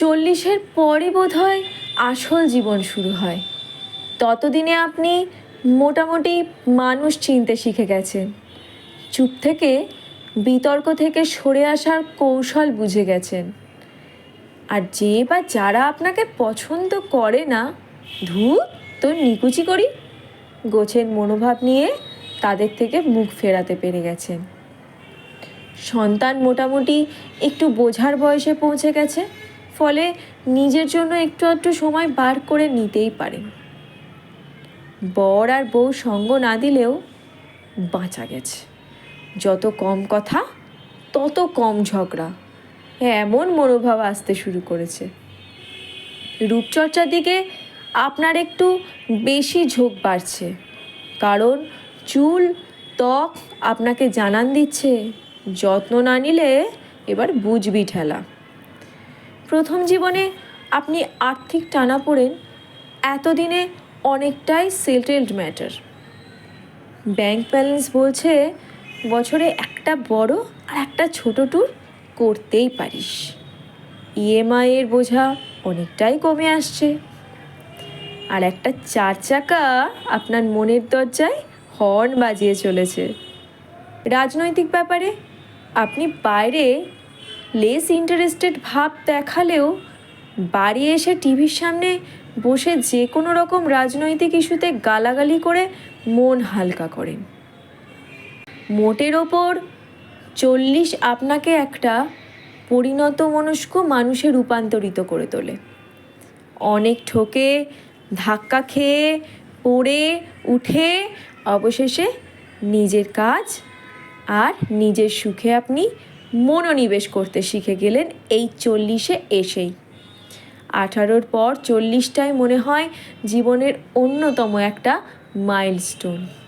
চল্লিশের পরে বোধ হয় আসল জীবন শুরু হয়। ততদিনে আপনি মোটামুটি মানুষ চিনতে শিখে গেছেন। চুপ থেকে বিতর্ক থেকে সরে আসার কৌশল বুঝে গেছেন। আর যে বা যারা আপনাকে পছন্দ করে না ধূপ তো নিকুচি করি। গোছের মনোভাব নিয়ে তাদের থেকে মুখ ফেরাতে পেরে গেছেন। সন্তান মোটামুটি একটু বোঝার বয়সে পৌঁছে গেছে। ফলে নিজের জন্য একটু একটু সময় বার করে নিতেই পারেন বর আর বউ সঙ্গ না দিলেও বাঁচা গেছে। যত কম কথা, তত কম ঝগড়া। এমন মনোভাব আসতে শুরু করেছে। রূপচর্চার দিকে আপনার একটু বেশি ঝোঁক বাড়ছে। কারণ চুল, ত্বক আপনাকে জানান দিচ্ছে। যত্ন না নিলে এবার বুঝবি ঠেলা। প্রথম জীবনে আপনি আর্থিক টানা পড়েন, এতদিনে অনেকটাই সেটেলড ম্যাটার। ব্যাংক ব্যালেন্স বলছে বছরে একটা বড় আর একটা ছোট ট্যুর করতেই পারিস। ইএমআই এর বোঝা অনেকটাই কমে আসছে। আর একটা চার চাকা আপনার মনের দরজায় হর্ন বাজিয়ে চলেছে। রাজনৈতিক ব্যাপারে আপনি বাইরে লেস ইন্টারেস্টেড ভাব দেখালেও বাড়ি এসে টিভির সামনে বসে যে কোনো রকম রাজনৈতিক ইস্যুতে গালাগালি করে মন হালকা করেন মোটের ওপর চল্লিশ আপনাকে একটা পরিণত মনস্ক মানুষে রূপান্তরিত করে তোলে। অনেক ঠকে, ধাক্কা খেয়ে, পড়ে, উঠে, অবশেষে নিজের কাজ আর নিজের সুখে আপনি মনোনিবেশ করতে শিখে গেলেন এই চল্লিশে এসেই। আঠারোর পর চল্লিশটাই মনে হয় জীবনের অন্যতম একটা মাইলস্টোন